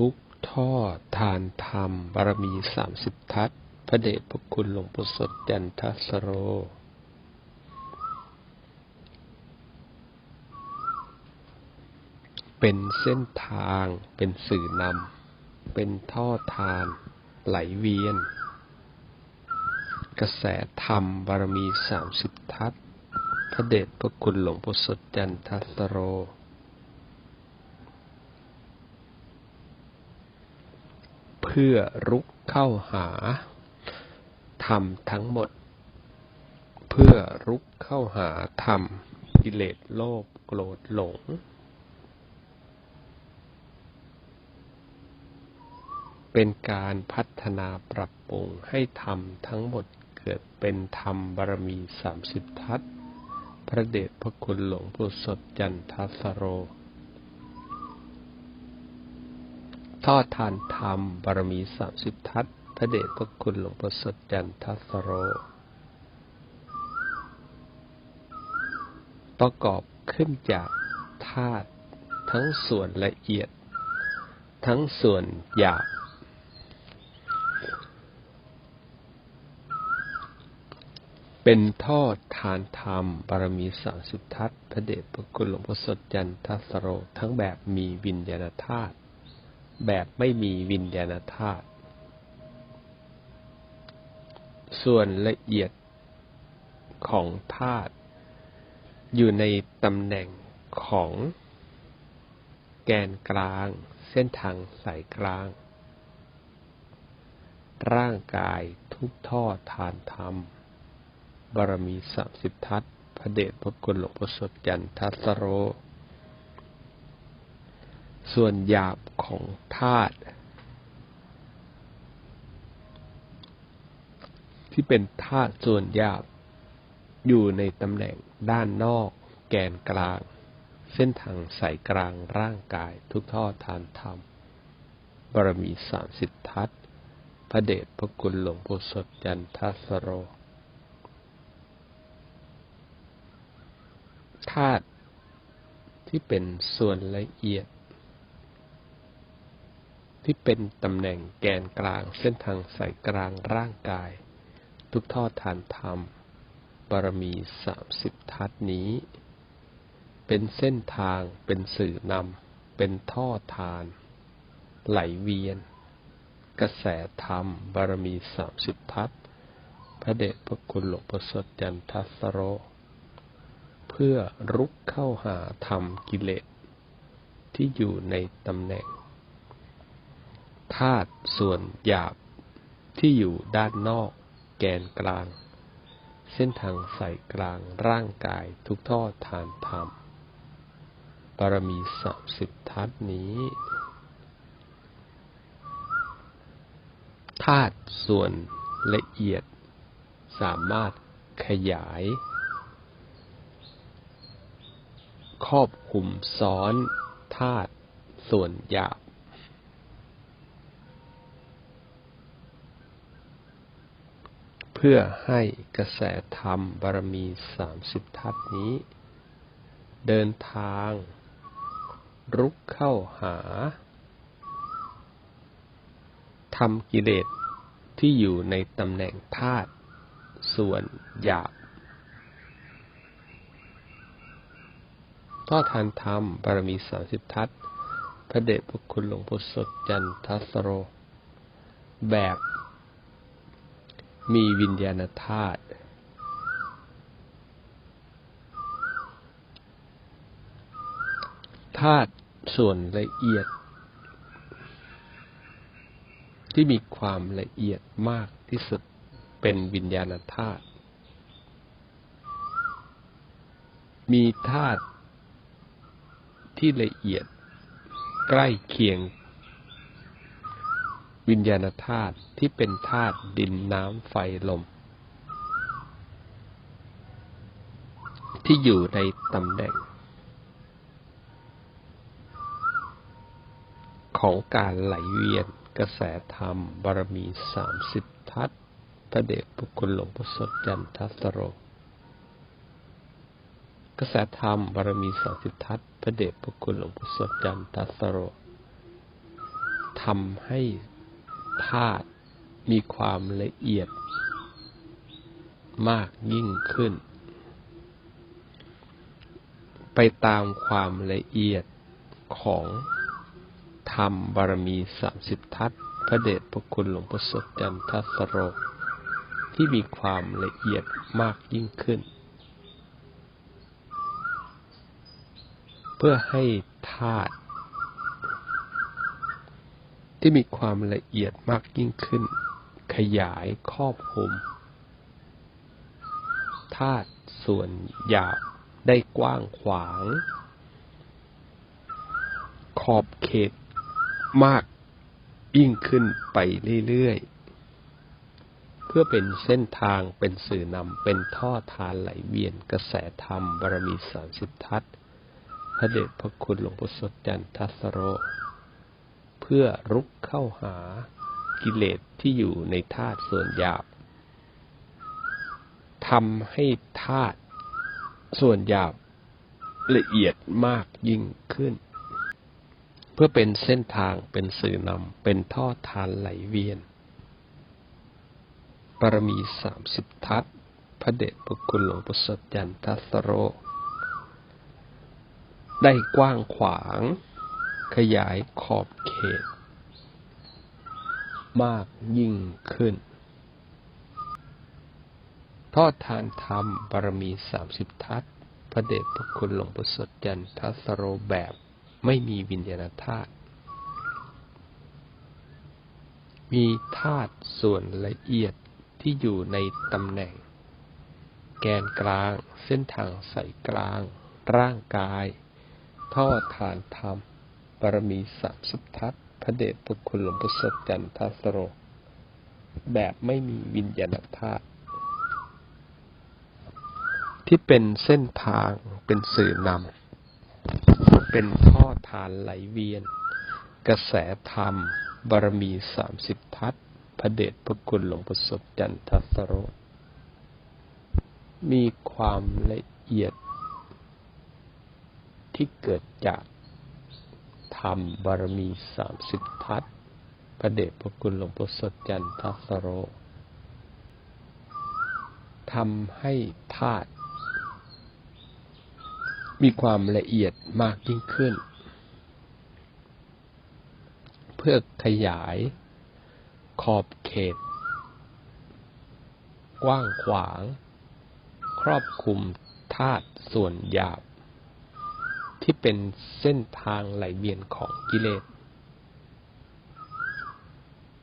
ทุกท่อทานธรรมบารมีสามสิบทัศพระเดชพระคุณหลวงปู่สดจันทสโร เป็นเส้นทางเป็นสื่อนำ เป็นท่อทานไหลเวียน กระแสธรรมบารมีสามสิบทัศพระเดชพระคุณหลวงปู่สดจันทสโร เพื่อรุกเข้าหาธรรมทั้งหมด เพื่อรุกเข้าหาธรรมกิเลสโลภโกรธหลง เป็นการพัฒนาปรับปรุงให้ธรรมทั้งหมดเกิดเป็นธรรมบารมีสามสิบทัศพระเดชพระคุณหลวงปู่สดจันทสโร ทอดทานธรรมบารมีสามสิบทัศพระเดชพระคุณหลวงปู่สดจันทัสโร ประกอบขึ้นจากธาตุทั้งส่วนละเอียด ทั้งส่วนหยาบ เป็นทอดทานธรรมบารมีสามสิบทัศพระเดชพระคุณหลวงพ่อสดจันทัสโร ทั้งแบบมีวิญญาณธาตุ แบบไม่มีวิญญาณธาตุส่วนละเอียดของธาตุอยู่ในตำแหน่งของแกนกลาง เส้นทางสายกลาง ร่างกายทุกท่อทานธรรม บารมีสามสิบทัศพระเดชพระคุณหลวงพ่อสดจันทัสโร ส่วนหยาบของธาตุที่เป็นธาตุส่วนหยาบ อยู่ในตำแหน่งด้านนอกแกนกลาง เส้นทางสายกลางร่างกายทุกท่อทานธรรมบารมีสามสิบทัศน์พระเดชพระคุณหลวงปู่สดจันทัสโรธาตุที่เป็นส่วนละเอียด ที่เป็นตำแหน่งแกนกลางเส้นทางสายกลางร่างกาย ทุกท่อทานธรรม บารมีสามสิบทัศนี้ เป็นเส้นทางเป็นสื่อนำเป็นท่อทาน ไหลเวียน กระแสธรรม บารมีสามสิบทัศพระเดชพระคุณหลวงพ่อสดจันทัสโร เพื่อรุกเข้าหาธรรมกิเลสที่อยู่ในตำแหน่ง ธาตุส่วนหยาบที่อยู่ด้านนอก แกนกลาง เส้นทางสายกลางร่างกายทุกท่อทานธรรมบารมีสามสิบทัศนี้ ธาตุส่วนละเอียด สามารถขยาย ครอบคุมซ้อนธาตุส่วนหยาบ พื่อให้กระแสธรรมบารมีสามสิบทัศนี้ เดินทาง รุกเข้าหาทำกิเลสที่อยู่ในตำแหน่งธาตุส่วนหยาบท่อทานธรรมบารมีสามสิบทัศน์พระเดชพระคุณหลวงพ่อสดจันทสโร แบบ มีวิญญาณธาตุธาตุส่วนละเอียด ที่มีความละเอียดมากที่สุดเป็นวิญญาณธาตุ มีธาตุที่ละเอียดใกล้เคียง วิญญาณธาตุที่เป็นธาตุดินน้ำไฟลม ที่อยู่ในตำแหน่ง ของการไหลเวียนกระแสธรรมบารมีสามสิบทัศพระเดชพระคุณหลวงพ่อสดจันทัสโรกระแสธรรมบารมีสามสิบทัศพระเดชพระคุณหลวงพ่อสดจันทัสโรทำให้ ธาตุมีความละเอียดมากยิ่งขึ้น ไปตามความละเอียดของธรรมบารมีสามสิบทัศพระเดชพระคุณหลวงพ่อสดจันทัสโรที่มีความละเอียดมากยิ่งขึ้น เพื่อให้ธาตุ ที่มีความละเอียดมากยิ่งขึ้น ขยายครอบคลุมธาตุส่วนหยาบได้กว้างขวาง ขอบเขตมากยิ่งขึ้นไปเรื่อยๆ เพื่อเป็นเส้นทางเป็นสื่อนำเป็นท่อทานไหลเวียนกระแสธรรมบารมีสามสิบทัศพระเดชพระคุณหลวงพ่อสดจันทัสโร เพื่อรุกเข้าหากิเลสที่อยู่ในธาตุส่วนหยาบทำให้ธาตุส่วนหยาบละเอียดมากยิ่งขึ้น เพื่อเป็นเส้นทางเป็นสื่อนำเป็นท่อทานไหลเวียนปรมีสามสิบทัศพระเดชพระคุณหลวงปู่สดยันทัสโร ได้กว้างขวาง ขยายขอบเขต มากยิ่งขึ้น ทอดทานธรรมบารมีสามสิบทัศพระเดชพระคุณหลวงปู่สดจันทัสโรแบบไม่มีวิญญาณธาตุ มีธาตุส่วนละเอียดที่อยู่ในตำแหน่ง แกนกลางเส้นทางสายกลาง ร่างกาย ท่อทานธรรม บารมีสามสิบทัศพระเดชพระคุณหลวงปู่สดจันทัสโร แบบไม่มีวิญญาณธาตุที่เป็นเส้นทางเป็นสื่อนำ เป็นท่อทานไหลเวียน กระแสธรรม บารมีสามสิบทัศพระเดชพระคุณหลวงประสบจันทสโร มีความละเอียดที่เกิดจาก ธรรม บารมีสามสิบทัศพระเดชพระคุณหลวงประสบจันทสโรทำให้ธาตุมีความละเอียดมากยิ่งขึ้น เพื่อขยายขอบเขต กว้างขวาง ครอบคลุมธาตุส่วนหยาบ ที่เป็นเส้นทางไหลเวียนของกิเลส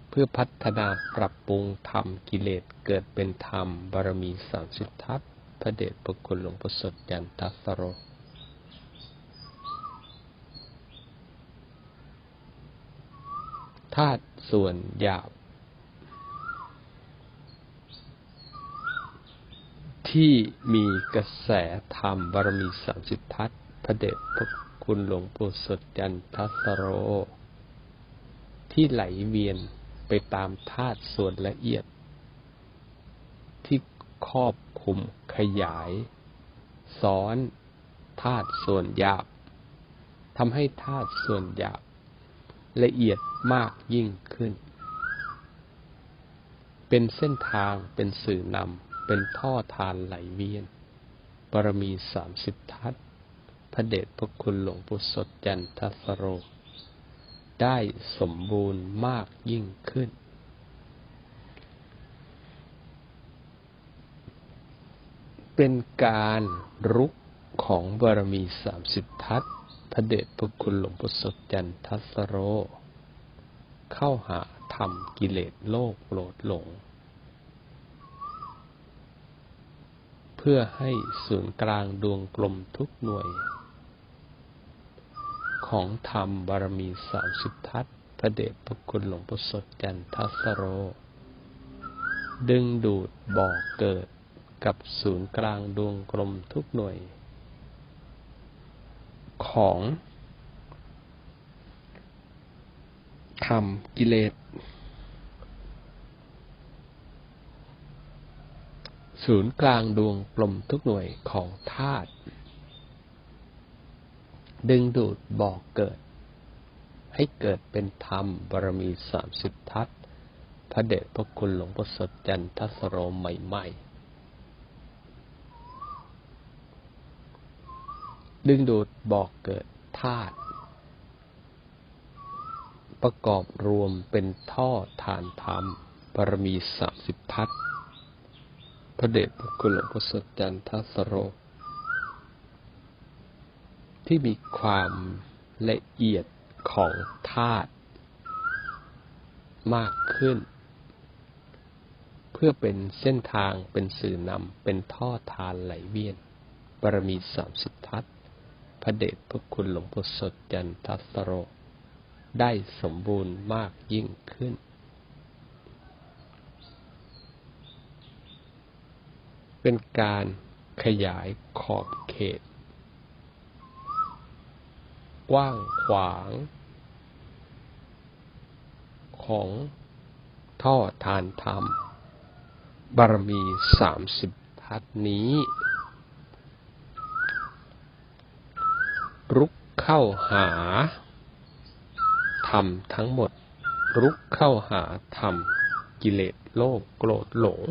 เพื่อพัฒนาปรับปรุงธรรมกิเลสเกิดเป็นธรรมบารมีสามสิบทัศพระเดชพระคุณหลวงพ่อสดยันทัสโรธาตุส่วนหยาบ ที่มีกระแสธรรมบารมีสามสิบทัศ พระเดชพระคุณหลวงปู่สดจันทัสโร ที่ไหลเวียนไปตามธาตุส่วนละเอียด ที่ครอบคุมขยาย ซ้อนธาตุส่วนหยาบทำให้ธาตุส่วนหยาบละเอียดมากยิ่งขึ้น เป็นเส้นทางเป็นสื่อนำเป็นท่อทานไหลเวียนบารมีสามสิบทัศ พระเดชพระคุณหลวงปู่สดจันทสโร ได้สมบูรณ์มากยิ่งขึ้น เป็นการรุกของบารมีสามสิบทัศพระเดชพระคุณหลวงปู่สดจันทัสโร เข้าหาธรรมกิเลสโลกโลดหลง เพื่อให้ศูนย์กลางดวงกลมทุกหน่วย ของธรรมบารมีสามสิบทัศพระเดชพระคุณหลวงปู่สดจันทัสโร ดึงดูดบ่อกเกิดกับศูนย์กลางดวงกลมทุกหน่วย ของธรรมกิเลสศูนย์กลางดวงกลมทุกหน่วยของธาตุ ดึงดูดบอกเกิด ให้เกิดเป็นธรรมบารมีสามสิบทัศพระเดชพระคุณหลวงพ่อสดจันทสโรใหม่ๆ ดึงดูดบอกเกิดธาตุประกอบรวมเป็นท่อฐานธรรมบารมีสามสิบทัศพระเดชพระคุณหลวงพ่อสดจันทสโร ที่มีความละเอียดของธาตุมากขึ้น เพื่อเป็นเส้นทางเป็นสื่อนำเป็นท่อทานไหลเวียนบารมีสามสิบทัศพระเดชพระคุณหลวงพ่อสดจันทัสโร ได้สมบูรณ์มากยิ่งขึ้น เป็นการขยายขอบเขต กว้างขวาง ของท่อทานธรรม บารมีสามสิบทัศนี้ รุกเข้าหาธรรมทั้งหมด รุกเข้าหาธรรมกิเลสโลภโกรธหลง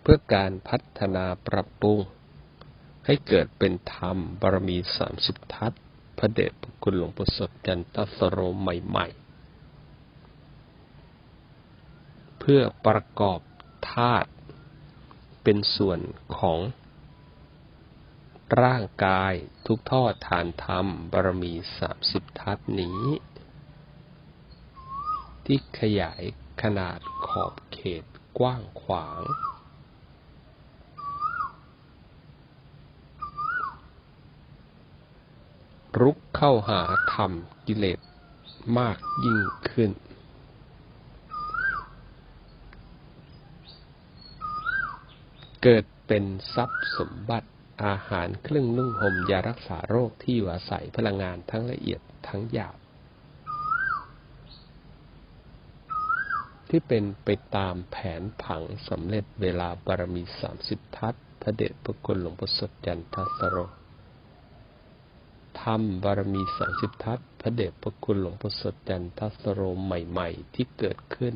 เพื่อการพัฒนาปรับปรุง ให้เกิดเป็นธรรมบารมีสามสิบทัศพระเดชพระคุณหลวงปู่สดจันทสโรใหม่ๆ เพื่อประกอบธาตุเป็นส่วนของ ร่างกายทุกท่อฐานธรรมบารมีสามสิบทัศนี้ ที่ขยายขนาดขอบเขตกว้างขวาง รุกเข้าหาธรรมกิเลสมากยิ่งขึ้น เกิดเป็นทรัพย์สมบัติอาหารเครื่องนุ่งห่มยารักษาโรคที่อยู่อาศัยพลังงานทั้งละเอียดทั้งหยาบที่เป็นไปตามแผนผังสำเร็จเวลาบารมีสามสิบทัศพระเดชพระคุณหลวงพ่อสดจันทสโร ทำบารมีสามสิบทัศพระเดชพระคุณหลวงพ่อสดจันทัสโรใหม่ ๆ ที่เกิดขึ้น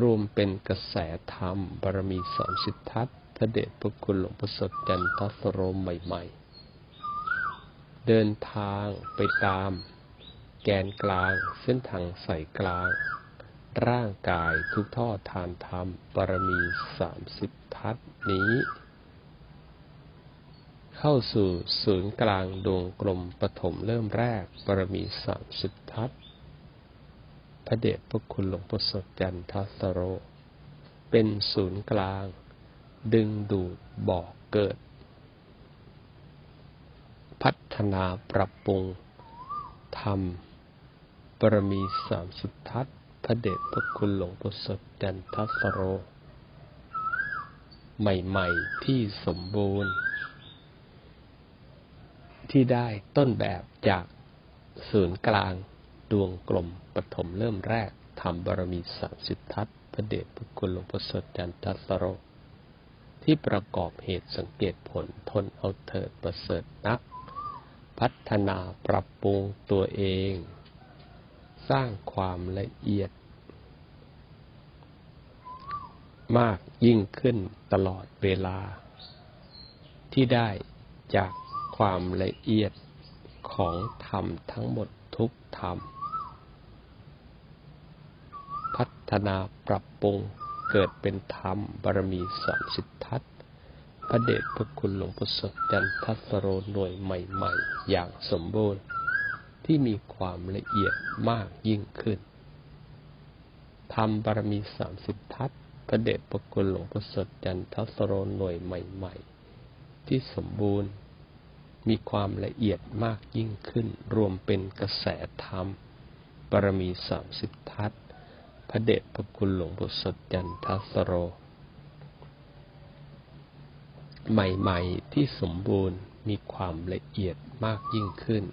รวมเป็นกระแสธรรมบารมีสามสิบทัศพระเดชพระคุณหลวงพ่อสดจันทัสโรใหม่ ๆ เดินทางไปตาม แกนกลางเส้นทางสายกลาง ร่างกายทุกท่อทานธรรมบารมีสามสิบทัศนี้ เข้าสู่ศูนย์กลางดวงกลมปฐมเริ่มแรกบารมีสามสิบทัศพระเดชพระคุณหลวงพ่อสดจันทัสโร เป็นศูนย์กลาง ดึงดูดบอกเกิด พัฒนาปรับปรุงทำบารมีสามสิบทัศพระเดชพระคุณหลวงปู่สดจันทัสโร ใหม่ ๆ ที่สมบูรณ์ ที่ได้ต้นแบบจากศูนย์กลางดวงกลมปฐมเริ่มแรกทำบารมีสามสิบทัศพระเดชพระคุณหลวงปู่สดจันทัสโร ที่ประกอบเหตุสังเกตผลทนเอาเถิดประเสริฐนัก พัฒนาปรับปรุงตัวเอง สร้างความละเอียด มากยิ่งขึ้นตลอดเวลา ที่ได้จาก ความละเอียดของธรรมทั้งหมดทุกธรรม พัฒนาปรับปรุงเกิดเป็นธรรมบารมีสามสิบทัศพระเดชพระคุณหลวงปู่สดจันทัสโรหน่วยใหม่ๆ อย่างสมบูรณ์ที่มีความละเอียดมากยิ่งขึ้นทำบารมีสามสิบทัศพระเดชพระคุณหลวงปู่สดจันทัสโรหน่วยใหม่ ๆ ที่สมบูรณ์ มีความละเอียดมากยิ่งขึ้น รวมเป็นกระแสธรรมบารมีสามสิบทัศพระเดชพระคุณหลวงปู่สดจันทัสโร ใหม่ๆที่สมบูรณ์มีความละเอียดมากยิ่งขึ้น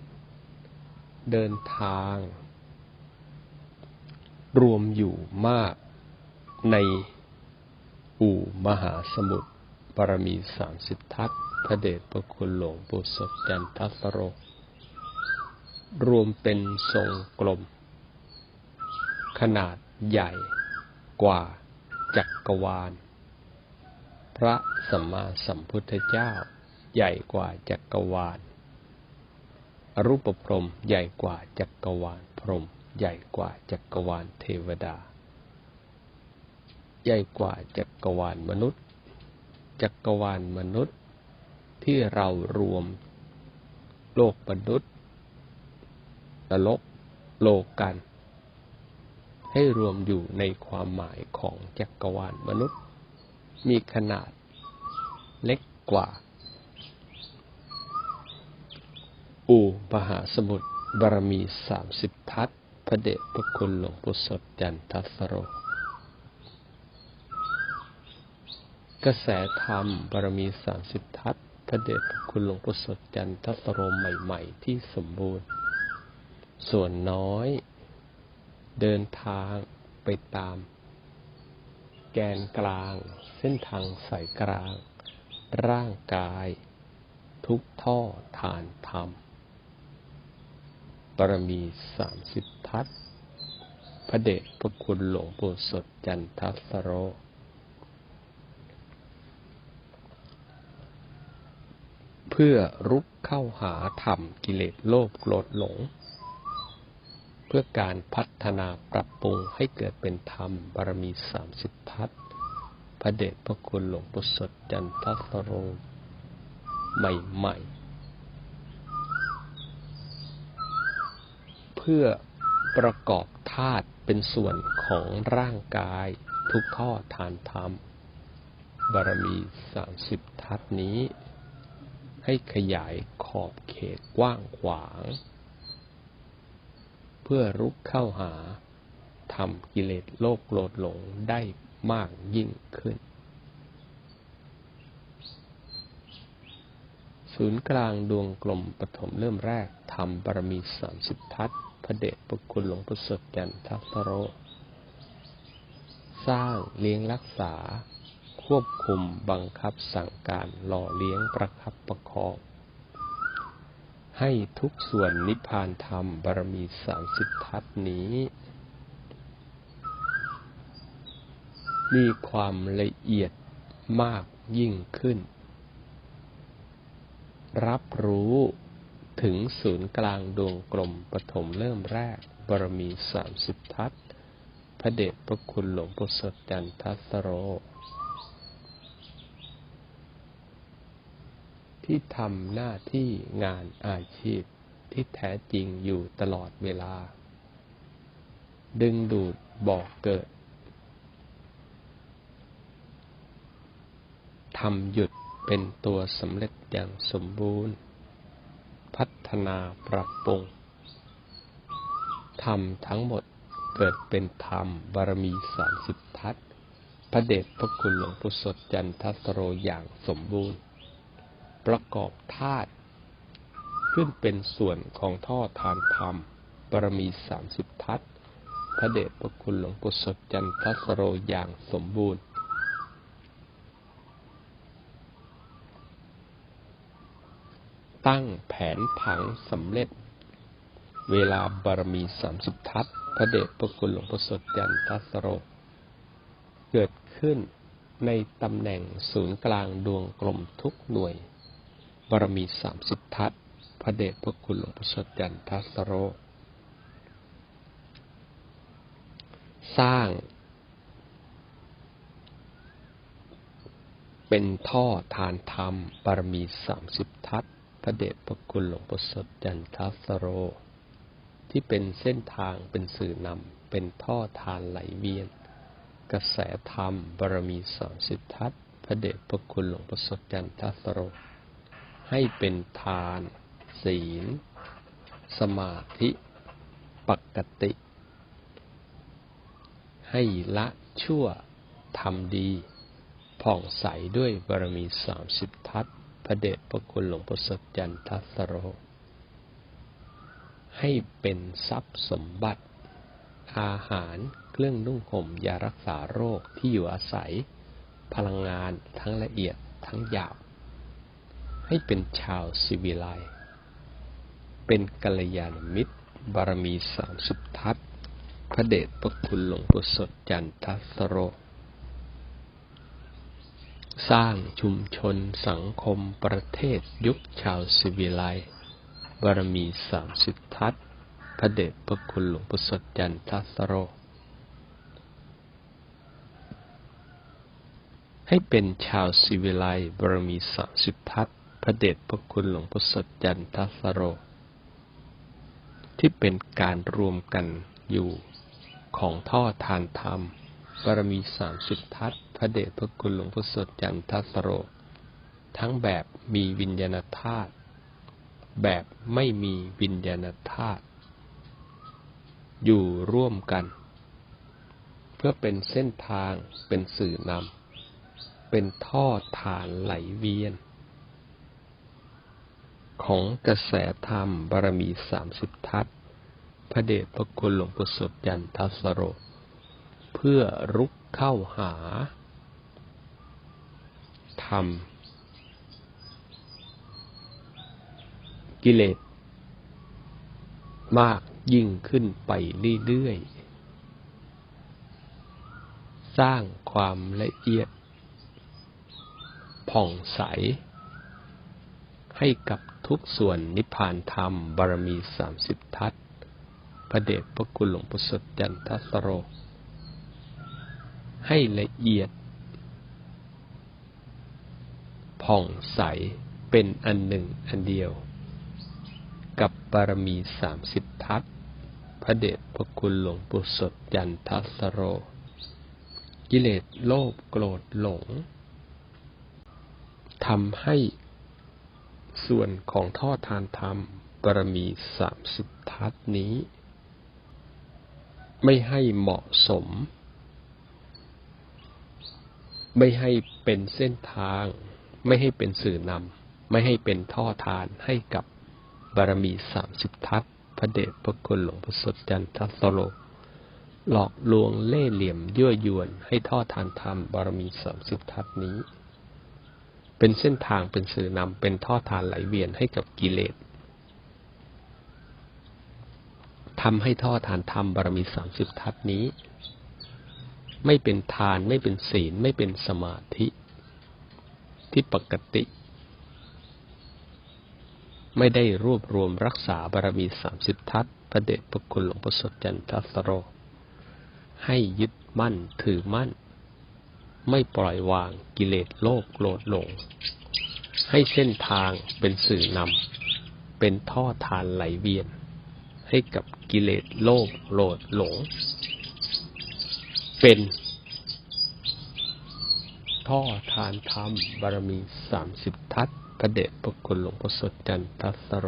เดินทาง รวมอยู่มากในอู่มหาสมุทรบารมีสามสิบทัศ พระเดชพระคุณหลวงปู่สดจันทัสโร รวมเป็นทรงกลม ขนาดใหญ่กว่าจักรวาล พระสัมมาสัมพุทธเจ้า ใหญ่กว่าจักรวาล อรูปพรมใหญ่กว่าจักรวาลพรม ใหญ่กว่าจักรวาลเทวดา ใหญ่กว่าจักรวาลมนุษย์ จักรวาลมนุษย์ ที่เรารวม โลกมนุษย์นรกโลกัน ให้รวมอยู่ในความหมายของจักรวาลมนุษย์ มีขนาดเล็กกว่า อูมหาสมุทรบารมีสามสิบทัศพระเดชพระคุณหลวงปู่สดจันทัสโร กระแสธรรมบารมีสามสิบทัศ พระเดชพระคุณหลวงปู่สดจันทัสโรใหม่ๆ ที่สมบูรณ์ ส่วนน้อย เดินทางไปตาม แกนกลาง เส้นทางสายกลาง ร่างกาย ทุกท่อฐานธรรมบารมีสามสิบทัศพระเดชพระคุณหลวงปู่สดจันทสโร เพื่อรุกเข้าหาธรรมกิเลสโลภโกรธหลง เพื่อการพัฒนาปรับปรุงให้เกิดเป็นธรรมบารมีสามสิบทัศพระเดชพระคุณหลวงปู่สดจันทสโรใหม่ๆ เพื่อประกอบธาตุเป็นส่วนของร่างกายทุกท่อทานธรรม บารมีสามสิบทัศนี้ ให้ขยายขอบเขตกว้างขวาง เพื่อรุกเข้าหาทำกิเลสโลกโกรธหลงได้มากยิ่งขึ้น ศูนย์กลางดวงกลมปฐมเริ่มแรกทำบารมีสามสิบทัศพระเดชพระคุณหลวงปู่สดจันทัสโร สร้างเลี้ยงรักษา ควบคุมบังคับสั่งการหล่อเลี้ยงประคับประคอง ให้ทุกส่วนนิพพานธรรมบารมีสามสิบทัศนี้ มีความละเอียดมากยิ่งขึ้น รับรู้ถึงศูนย์กลางดวงกลมปฐมเริ่มแรกบารมีสามสิบทัศพระเดชพระคุณหลวงปู่สดจันทัสโร ที่ทำหน้าที่งานอาชีพที่แท้จริงอยู่ตลอดเวลา ดึงดูดบอกเกิดทำหยุดเป็นตัวสำเร็จอย่างสมบูรณ์ พัฒนาปรับปรุงธรรมทั้งหมดเกิดเป็นธรรมบารมีสามสิบทัศพระเดชพระคุณหลวงปู่สดจันทสโรอย่างสมบูรณ์ ประกอบธาตุขึ้นเป็นส่วนของท่อทานธรรมบารมีสามสิบทัศพระเดชพระคุณหลวงปู่สดจันทสโรอย่างสมบูรณ์ ตั้งแผนผังสำเร็จ เวลาบารมีสามสิบทัศพระเดชพระคุณหลวงพ่สดจันทสโร เกิดขึ้นในตำแหน่งศูนย์กลางดวงกลมทุกหน่วย บารมีสามสิบทัศพระเดชพระคุณหลวงพ่อสดจันทัสโร สร้าง เป็นท่อทานธรรมบารมีสามสิบทัศระเดชพระคุณหลวงปู่สดจันทัสโร ที่เป็นเส้นทางเป็นสื่อนำเป็นท่อทานไหลเวียน กระแสธรรมบารมีสอนสิบทัตพระเดชพระคุณหลวงปู่สดจันทัสโร ให้เป็นทาน ศีล สมาธิปกติ ให้ละชั่วทำดีผ่องใสด้วยบารมีสามสิบทัศพระเดชพระคุณหลวงพ่อสดจันทัสโร ให้เป็นทรัพย์สมบัติ อาหารเครื่องนุ่งห่มยารักษาโรคที่อยู่อาศัย พลังงานทั้งละเอียดทั้งหยาบ ให้เป็นชาวสิวิไลเป็นกัลยาณมิตร บารมีสามสิบทัศพระเดชพระคุณหลวงปู่สดจันทสโร สร้างชุมชนสังคมประเทศยุคชาวสิวิไลบารมีสามสิบทัศพระเดชพระคุณหลวงปู่สดจันทสโร ให้เป็นชาวสิวิไลบารมีสามสิบทัศ ระเดชพระคุณหลวงปู่สดจันทสโร ที่เป็นการรวมกันอยู่ของท่อทานธรรมบารมีสามสิบทัศพระเดชพระคุณหลวงพ่อสดจันทสโร ทั้งแบบมีวิญญาณธาตุแบบไม่มีวิญญาณธาตุอยู่ร่วมกัน เพื่อเป็นเส้นทางเป็นสื่อนำเป็นท่อฐานไหลเวียน ของกระแสธรรมบารมีสามสิบทัศพระเดชพระคุณหลวงปู่สดยันทสโร เพื่อรุกเข้าหา ธรรม กิเลสมากยิ่งขึ้นไปเรื่อยๆ สร้างความละเอียด ผ่องใสให้กับ ทุกส่วนนิพพานธรรม บารมีสามสิบทัศพระเดชพระคุณหลวงปู่สดจันทสโร ให้ละเอียด ผ่องใสเป็นอันหนึ่งอันเดียว กับบารมีสามสิบทัศพระเดชพระคุณหลวงปู่สดจันทสโร กิเลสโลภโกรธหลงทำให้ ส่วนของท่อทานธรรมบารมีสามสิบทัศน์นี้ ไม่ให้เหมาะสม ไม่ให้เป็นเส้นทาง ไม่ให้เป็นสื่อนำไม่ให้เป็นท่อทานให้กับบารมีสามสิบทัศน์พระเดชพระคุณหลวงพ่อสดจันทสโลหลอกลวงเล่เหลี่ยมยั่วยวนให้ท่อทานธรรมบารมีสามสิบทัศน์นี้ เป็นเส้นทางเป็นสื่อนำเป็นท่อทานไหลเวียนให้กับกิเลสทำให้ท่อทานธรรมบารมีสามสิบทัศน์นี้ ไม่เป็นทานไม่เป็นศีลไม่เป็นสมาธิ ที่ปกติ ไม่ได้รวบรวมรักษาบารมีสามสิบทัศน์พระเดชพระคุณหลวงพ่อสดจันทสโร ให้ยึดมั่นถือมั่น ไม่ปล่อยวางกิเลสโลภโกรธหลง ให้เส้นทางเป็นสื่อนำเป็นท่อทานไหลเวียน ให้กับกิเลสโลภโกรธหลง เป็นท่อทานธรรมบารมีสามสิบทัศพระเดชพระคุณหลวงพ่อสดจันทัสโร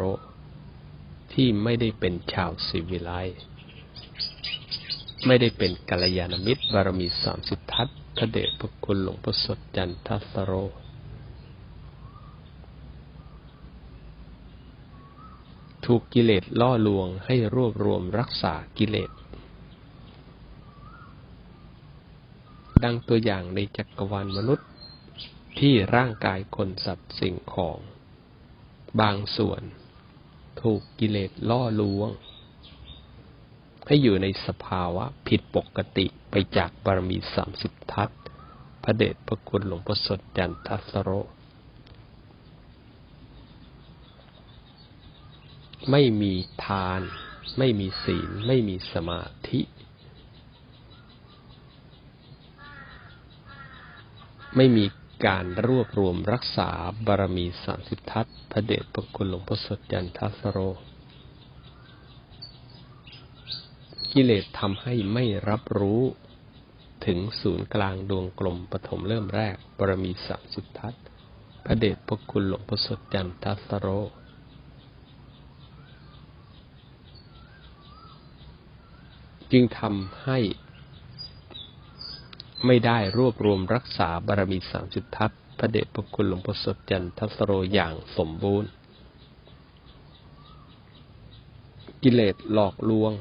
ที่ไม่ได้เป็นชาวศิวิไลไม่ได้เป็นกัลยาณมิตรบารมีสามสิบทัศ พระเดชพระคุณหลวงพ่อสดจันทสโร ถูกกิเลสล่อลวงให้รวบรวมรักษากิเลส ดังตัวอย่างในจักรวาลมนุษย์ที่ร่างกายคนสัตว์สิ่งของ บางส่วน ถูกกิเลสล่อลวง ให้อยู่ในสภาวะผิดปกติไปจากบารมีสามสิบทัศพระเดชพระคุณหลวงพ่อสดจันทัสโร ไม่มีทาน ไม่มีศีล ไม่มีสมาธิ ไม่มีการรวบรวมรักษาบารมีสามสิบทัศพระเดชพระคุณหลวงพ่อสดจันทัสโร กิเลสทำให้ไม่รับรู้ถึงศูนย์กลางดวงกลมปฐมเริ่มแรกบารมีสามสิบทัศน์พระเดชพระคุณหลวงพ่อสดจันทสโร จึงทำให้ไม่ได้รวบรวมรักษาบารมีสามสิบทัศพระเดชพระคุณหลวงพ่อสดจันทสโรอย่างสมบูรณ์ กิเลสหลอกลวง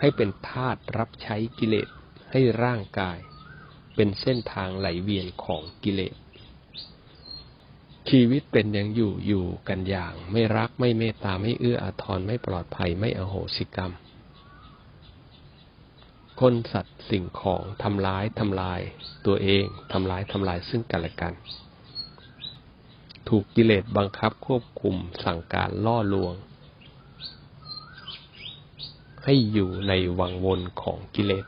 ให้เป็นทาสรับใช้กิเลสให้ร่างกาย เป็นเส้นทางไหลเวียนของกิเลส ชีวิตเป็นอย่างอยู่อยู่กันอย่าง ไม่รักไม่เมตตาไม่เอื้ออาทรไม่ปลอดภัยไม่อโหสิกรรม คนสัตว์สิ่งของทำร้ายทำลาย ตัวเองทำร้ายทำลายซึ่งกันและกัน ถูกกิเลสบังคับควบคุมสั่งการล่อลวง ให้อยู่ในวังวนของกิเลส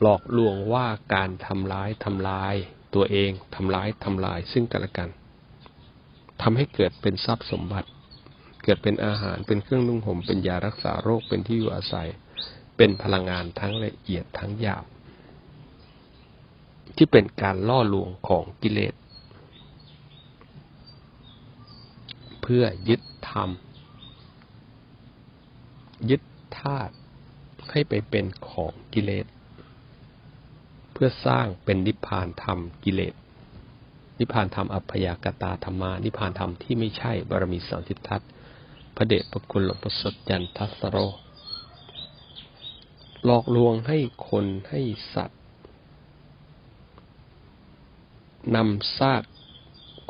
หลอกลวงว่าการทำร้ายทำลายตัวเองทำร้ายทำลายซึ่งกันและกันทำให้เกิดเป็นทรัพย์สมบัติ เกิดเป็นอาหารเป็นเครื่องนุ่งห่มเป็นยารักษาโรคเป็นที่อยู่อาศัย เป็นพลังงานทั้งละเอียดทั้งหยาบ ที่เป็นการล่อลวงของกิเลส เพื่อยึดธรรมยึด ธาตุให้ไปเป็นของกิเลส เพื่อสร้างเป็นนิพพานธรรมกิเลส นิพพานธรรมอัพยากตาธรรมา นิพพานธรรมที่ไม่ใช่บารมีสามสิบทัศน์พระเดชพระคุณหลวงพ่อสดยันทัสโร หลอกลวงให้คนให้สัตว์นำซาก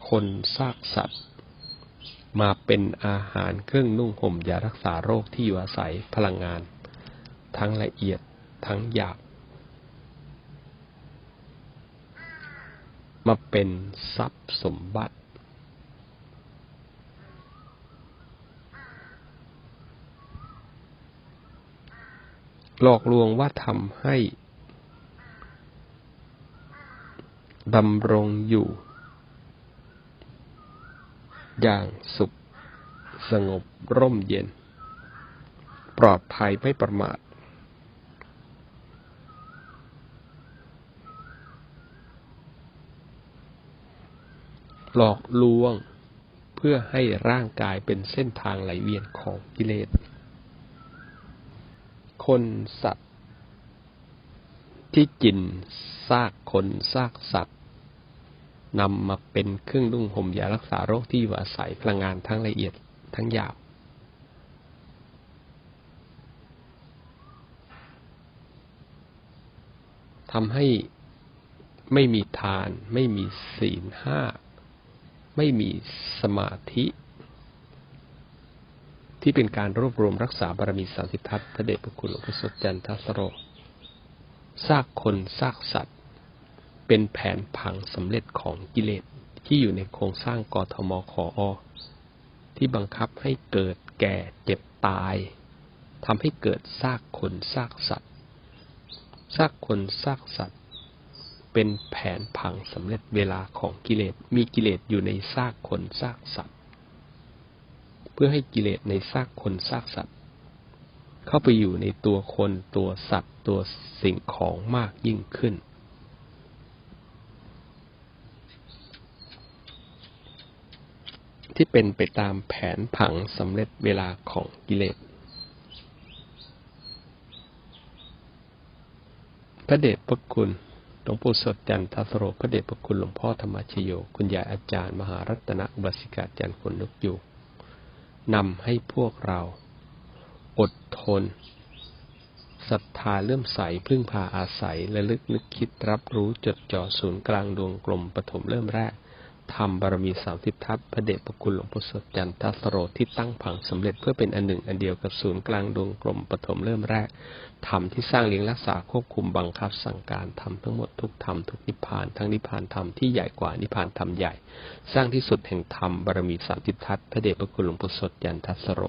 คนซากสัตว์ มาเป็นอาหารเครื่องนุ่งห่มยารักษาโรคที่อยู่อาศัยพลังงาน ทั้งละเอียดทั้งหยาบมาเป็นทรัพย์สมบัติ หลอกลวงว่าทำให้ดำรงอยู่ อย่างสุข สงบร่มเย็น ปลอดภัยไม่ประมาทหลอกลวงเพื่อให้ร่างกายเป็นเส้นทางไหลเวียนของกิเลส คนสัตว์ ที่กินซากคนซากสัตว์ นำมาเป็นเครื่องนุ่งห่มยารักษาโรคที่อยู่อาศัยพลังงานทั้งละเอียดทั้งหยาบ ทำให้ไม่มีทาน ไม่มีศีลห้า ไม่มีสมาธิ ที่เป็นการรวบรวมรักษาบารมีสามสิบทัศพระเดชพระคุณหลวงพ่อสดจันทสโรซากคนซากสัตว์ เป็นแผนผังสำเร็จของกิเลสที่อยู่ในโครงสร้างกทมขออที่บังคับให้เกิดแก่เจ็บตายทำให้เกิดซากคนซากสัตว์ซากคนซากสัตว์ เป็นแผนผังสำเร็จเวลาของกิเลสมีกิเลสอยู่ในซากคนซากสัตว์ เพื่อให้กิเลสในซากคนซากสัตว์ เข้าไปอยู่ในตัวคนตัวสัตว์ตัวสิ่งของมากยิ่งขึ้น ที่เป็นไปตามแผนผังสำเร็จเวลาของกิเลส พระเดชพระคุณหลวงปู่สดจันทสโรพระเดชพระคุณหลวงพ่อธรรมชโย คุณยายอาจารย์มหารัตนอุบาสิกาจันทร์คนนกอยู่นำให้พวกเรา อดทนศรัทธาเลื่อมใสพึ่งพาอาศัยและลึกนึกคิดรับรู้จดจ่อศูนย์กลางดวงกลมปฐมเริ่มแรก ธรรมบารมีสามสิบทัศพระเดชพระคุณหลวงพ่อสดจันทสโรที่ตั้งผังสำเร็จเพื่อเป็นอันหนึ่งอันเดียวกับศูนย์กลางดวงกลมปฐมเริ่มแรกธรรมที่สร้างเลี้ยงรักษาควบคุมบังคับสั่งการธรรมทั้งหมดทุกธรรมทุกนิพพานทั้งนิพพานธรรมที่ใหญ่กว่านิพพานธรรมใหญ่ สร้างที่สุดแห่งธรรมบารมีสามสิบทัศพระเดชพระคุณหลวงพ่อสดจันทสโร